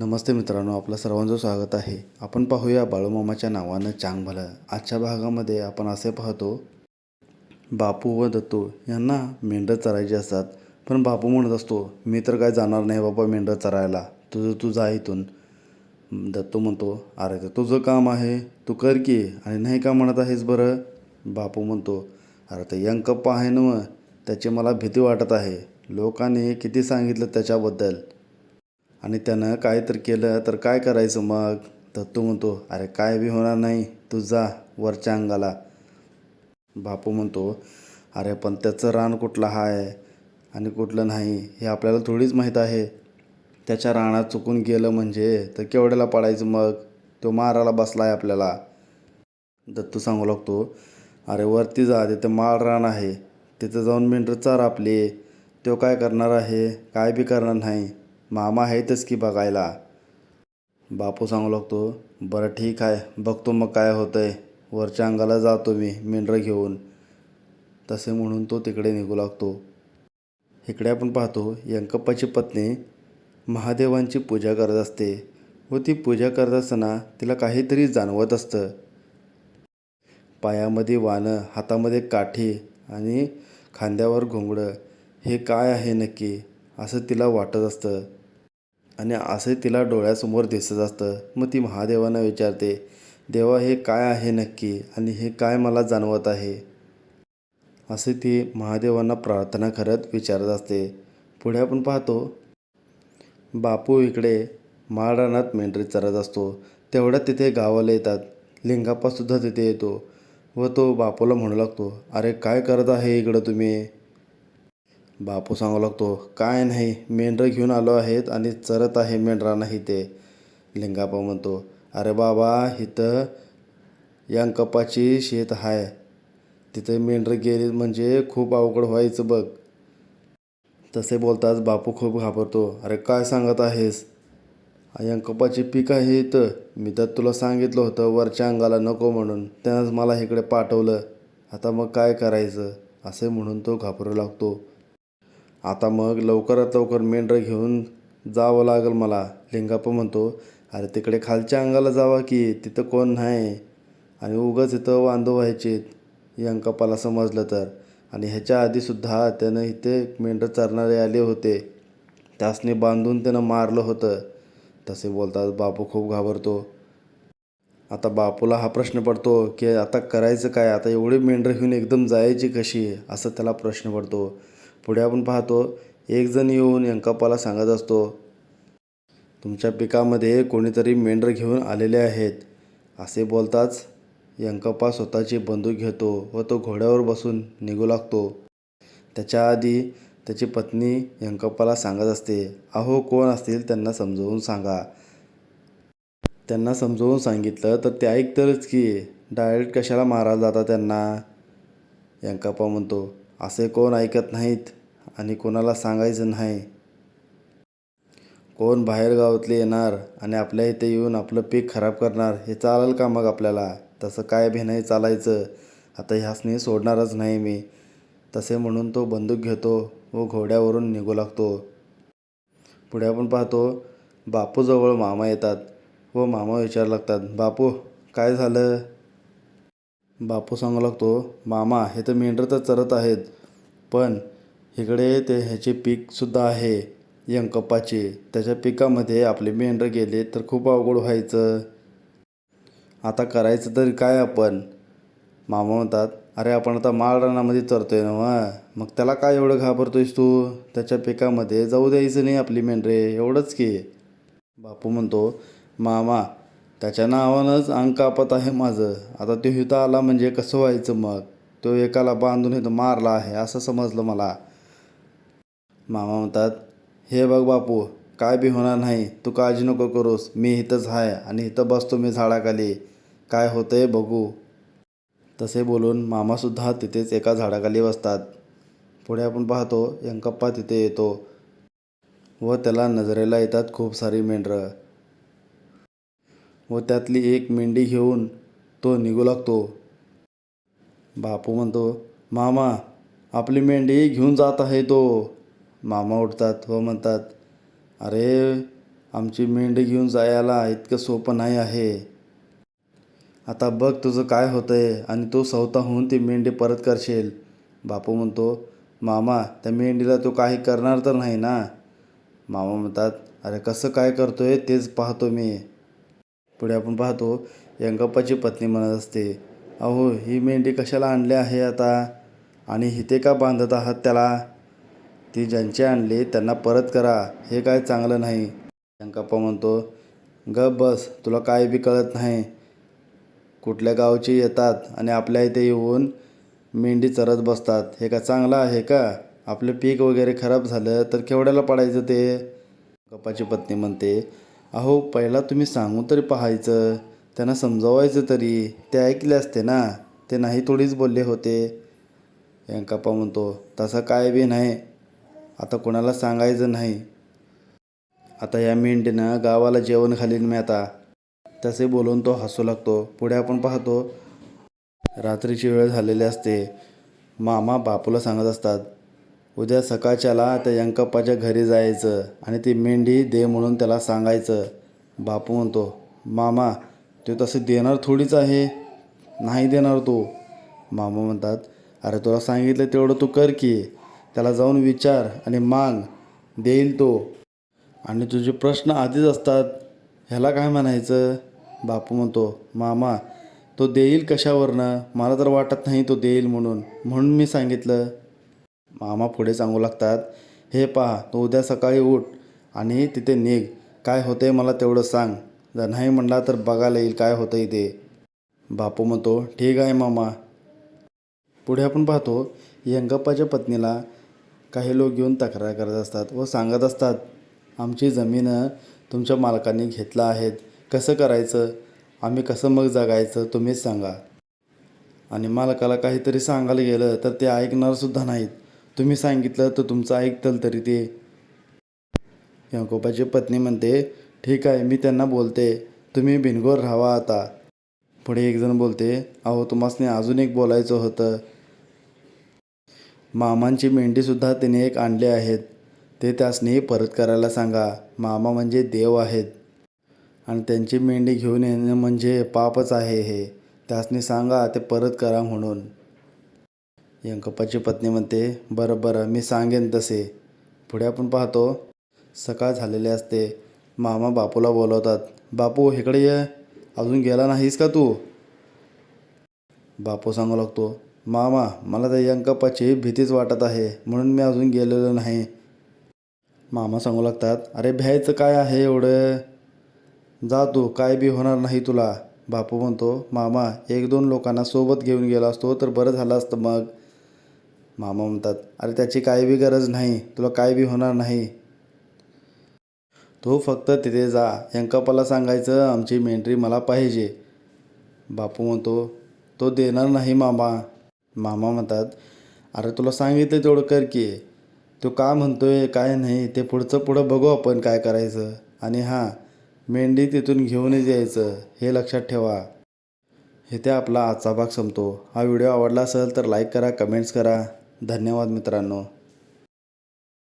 नमस्ते मित्रांनो आपलं सर्वांचं स्वागत आहे. आपण पाहूया बाळूमामाच्या नावानं चांग भलं आजच्या भागामध्ये आपण असे पाहतो बापू व दत्तू यांना मेंढं चरायची असतात. पण बापू म्हणत असतो मी तर काय जाणार नाही बाबा मेंढं चरायला. तुझं तू जा इथून. दत्तू म्हणतो अरे तर तुझं काम आहे. तू कर की. आणि नाही का म्हणत आहेस बरं? बापू म्हणतो अरे तर यंग कप्पा आहे ना त्याची मला भीती वाटत आहे. लोकांनी किती सांगितलं त्याच्याबद्दल? आणि त्यानं काय तर केलं तर काय करायचं मग? तर तू म्हणतो अरे काय बी होणार नाही. तू जा वरच्या अंगाला. बापू म्हणतो अरे पण त्याचं रान कुठलं आहे आणि कुठलं नाही हे आपल्याला थोडीच माहीत आहे. त्याच्या रानात चुकून गेलं म्हणजे तर केवढ्याला पडायचं मग? तो मारायला बसला आहे आपल्याला. दत्तू सांगू लागतो अरे वरती जा. तिथं माळ रान आहे. तिथं जाऊन मेंढर चार आपली. तो काय करणार आहे? काय बी करणार नाही. मामा आहेतच की बघायला. बापू सांगू लागतो बरं ठीक आहे बघतो मग काय होतं आहे वरच्या अंगाला जातो मी मेंढरं घेऊन. तसे म्हणून तो तिकडे निघू लागतो. इकडे आपण पाहतो यंकप्पाची पत्नी महादेवांची पूजा करत असते व ती पूजा करत असताना तिला काहीतरी जाणवत असतं. पायामध्ये वानं हातामध्ये काठी आणि खांद्यावर घोंगडं हे काय आहे नक्की? असं तिला वाटत असतं. आणि असे तिला डोळ्यासमोर दिसत असतं. मग ती महादेवांना विचारते देवा हे काय आहे नक्की? आणि हे काय मला जाणवत आहे? असे ती महादेवांना प्रार्थना करत विचारत असते. पुढे आपण पाहतो बापू इकडे माळरानात मेंढरी चरत असतो. तेवढ्यात तिथे गावाला येतात. लिंगाप्पासुद्धा तिथे येतो व तो बापूला म्हणू लागतो अरे काय करत आहे इकडं तुम्ही? बापू सांगू लागतो काय नाही मेंढरं घेऊन आलो आहेत आणि चरत आहे मेंढरांना इथे. लिंगाप्पा म्हणतो अरे बाबा इथं यांकप्पाची शेत आहे तिथे मेंढरं गेली म्हणजे खूप अवघड व्हायचं बघ. तसे बोलताच बापू खूप घाबरतो अरे काय सांगत आहेस? यंकपाची पीक आहे इथं. मी तर तुला सांगितलं होतं वरच्या अंगाला नको म्हणून. त्यानंच मला इकडे पाठवलं. आता मग काय करायचं? असे म्हणून तो घाबरू लागतो. आता मग लवकरात लवकर मेंढरं घेऊन जावं लागेल मला. लिंगाप्पा म्हणतो अरे तिकडे खालच्या अंगाला जावा की तिथं कोण नाही. आणि उगाच इथं वांदो व्हायचे. यंकप्पाला समजलं तर. आणि ह्याच्या आधीसुद्धा त्यानं इथे मेंढरं चरणारे आले होते. त्यासने बांधून त्यानं मारलं होतं. तसे बोलतात बापू खूप घाबरतो. आता बापूला हा प्रश्न पडतो की आता करायचं काय? आता एवढी मेंढरं घेऊन एकदम जायची कशी? असं त्याला प्रश्न पडतो. पुढे आपण पाहतो एकजण येऊन यंकप्पाला सांगत असतो तुमच्या पिकामध्ये कोणीतरी मेंढर घेऊन आलेले आहेत असे बोलताच यंकप्पा स्वतःची बंदूक घेतो व तो घोड्यावर बसून निघू लागतो. त्याच्या आधी त्याची पत्नी यंकप्पाला सांगत असते अहो कोण असतील त्यांना समजवून सांगा. त्यांना समजवून सांगितलं तर ते ऐकतलच की डायरेक्ट कशाला मारायला जाता त्यांना? यंकप्पा म्हणतो असे कोण ऐकत नाहीत आणि कोणाला सांगायचं नाही. कोण बाहेरगावातले येणार आणि आपल्या इथे येऊन आपलं पीक खराब करणार हे चालेल का मग आपल्याला? तसं काय बी नाही चालायचं. आता ह्यासनी सोडणारच नाही मी. तसे म्हणून तो बंदूक घेतो व घोड्यावरून निघू लागतो. पुढे आपण पाहतो बापूजवळ मामा येतात व मामा विचारू लागतात बापू काय झालं? बापू सांगू लागतो मामा हे तर मेंढरं तर चरत आहेत पण इकडे ते ह्याचे पीकसुद्धा आहे यंकप्पाचे. त्याच्या पिकामध्ये आपले मेंढरं गेले तर खूप अवघड व्हायचं. आता करायचं तरी काय आपण? मामा म्हणतात अरे आपण आता माळ रानामध्ये चरतोय ना मग त्याला काय एवढं घाबरतोयस तू? त्याच्या पिकामध्ये जाऊ द्यायचं नाही आपली मेंढरे एवढंच की. बापू म्हणतो मामा त्याच्या नावानंच अंग कापत आहे माझं. आता तो इथं आला म्हणजे कसं व्हायचं मग? तो एकाला बांधून इथं मारला आहे असं समजलं मला. मामा म्हणतात हे बघ बापू काय बी होणार नाही. तू काळजी नको करूस. मी इथंच आहे आणि इथं बसतो मी झाडाखाली. काय होतंय बघू. तसे बोलून मामासुद्धा तिथेच एका झाडाखाली बसतात. पुढे आपण पाहतो यंकप्पा तिथे येतो व त्याला नजरेला येतात खूप सारी मेंढरं. व त्यातली एक मेंढी घेऊन तो निघू लागतो. बापू म्हणतो मामा आपली मेंढी घेऊन जात आहे तो. मामा उठतात व म्हणतात अरे आमची मेंढी घेऊन जायला इतकं सोपं नाही आहे. आता बघ तुझं काय होतं आहे आणि तू स्वतःहून ती मेंढी परत करशील. बापू म्हणतो मामा त्या मेंढीला तू काही करणार तर नाही ना? मामा म्हणतात अरे कसं काय करतो आहे तेच पाहतो मी. पुढे आपण पाहतो यंगप्पाची पत्नी म्हणत असते अहो ही मेंढी कशाला आणली आहे आता? आणि हिते का बांधत आहात त्याला? ती ज्यांचे आणली त्यांना परत करा हे काय चांगलं नाही. यंकाप्पा म्हणतो ग बस तुला काय बी कळत नाही. कुठल्या गावची येतात आणि आपल्या इथे येऊन मेंढी चरत बसतात हे का चांगलं आहे का? आपलं पीक वगैरे खराब झालं तर केवढ्याला पडायचं ते? गप्पाची पत्नी म्हणते अहो पहिला तुम्ही सांगून तरी पाहायचं. त्यांना समजावायचं तरी. ते ऐकले असते ना. ते नाही थोडीच बोलले होते. यंकाप्पा म्हणतो तसं काय बी नाही. आता कोणाला सांगायचं नाही. आता या मेंढीनं गावाला जेवण घालीन मी आता. तसे बोलून तो हसू लागतो. पुढे आपण पाहतो. रात्रीची वेळ झालेली असते. मामा बापूला सांगत असतात उद्या सकाळच्याला त्या यंकप्पाच्या घरी जायचं आणि ती मेंढी दे म्हणून त्याला सांगायचं. बापू म्हणतो मामा ते तसं देणार थोडीच आहे. नाही देणार तो. मामा म्हणतात अरे तुला सांगितलं तेवढं तू कर की त्याला जाऊन विचार आणि मांग देईल तो. आणि तुझे प्रश्न आधीच असतात ह्याला काय म्हणायचं? बापू म्हणतो मामा तो देईल कशावरनं? मला तर वाटत नाही तो देईल म्हणून म्हणून मी सांगितलं. मामा पुढे सांगू लागतात हे पहा तू उद्या सकाळी उठ आणि तिथे निघ. काय होते मला तेवढं सांग. जर नाही म्हणला तर बघायला येईल काय होतं इथे बापू म्हणतो ठीक आहे मामा. पुढे आपण पाहतो यंगप्पाच्या पत्नीला काही लोक येऊन तक्रार करत असतात व सांगत असतात आमची जमीन तुमच्या मालकांनी घेतला आहेत. कसं करायचं? आम्ही कसं मग जगायचं? तुम्हीच सांगा. आणि मालकाला काहीतरी सांगायला गेलं तर ते ऐकणारसुद्धा नाहीत. तुम्ही सांगितलं तर तुमचं ऐकतल तरी ते. यंकोपाची पत्नी म्हणते ठीक आहे मी त्यांना बोलते. तुम्ही बिनगोर राहावा आता. पुढे एक जण बोलते अहो तुम्हासने अजून एक बोलायचं होतं. मामांची मेंढीसुद्धा त्याने एक आणले आहेत. ते त्यासनी परत करायला सांगा मामा म्हणजे देव आहेत. आणि त्यांची मेंढी घेऊन येणं म्हणजे पापच आहे हे. त्यासनी सांगा ते परत करा म्हणून. यंकप्पाची पत्नी म्हणते बरं बरं मी सांगेन तसे. पुढे आपण पाहतो. सकाळ झालेली असते. मामा बापूला बोलवतात. बापू इकडे ये. अजून गेला नाहीस का तू? बापू सांगू लागतो मामा मला त्या यंकप्पाची भीतीच वाटत आहे. म्हणून मी अजून गेलेलो नाही. मामा सांगू लागतात अरे भ्यायचं काय आहे एवढं? जा तू काय बी होणार नाही तुला. बापू म्हणतो मामा एक दोन लोकांना सोबत घेऊन गेला असतो तर बरं झालं असतं मग. मामा म्हणतात अरे त्याची काय बी गरज नाही तुला काय बी होणार नाही. तू फक्त तिथे जा यंकप्पाला सांगायचं आमची मेंट्री मला पाहिजे. बापू म्हणतो तो देणार नाही मामा. मामा म्हणतात अरे तुला सांगितलं तेवढं कर की तो का म्हणतोय काय नाही ते पुढचं पुढं बघू आपण काय करायचं. आणि हां मेंढी तिथून घेऊनच यायचं हे लक्षात ठेवा. इथे आपला आजचा भाग संपतो. हा व्हिडिओ आवडला असेल तर लाईक करा कमेंट्स करा. धन्यवाद मित्रांनो.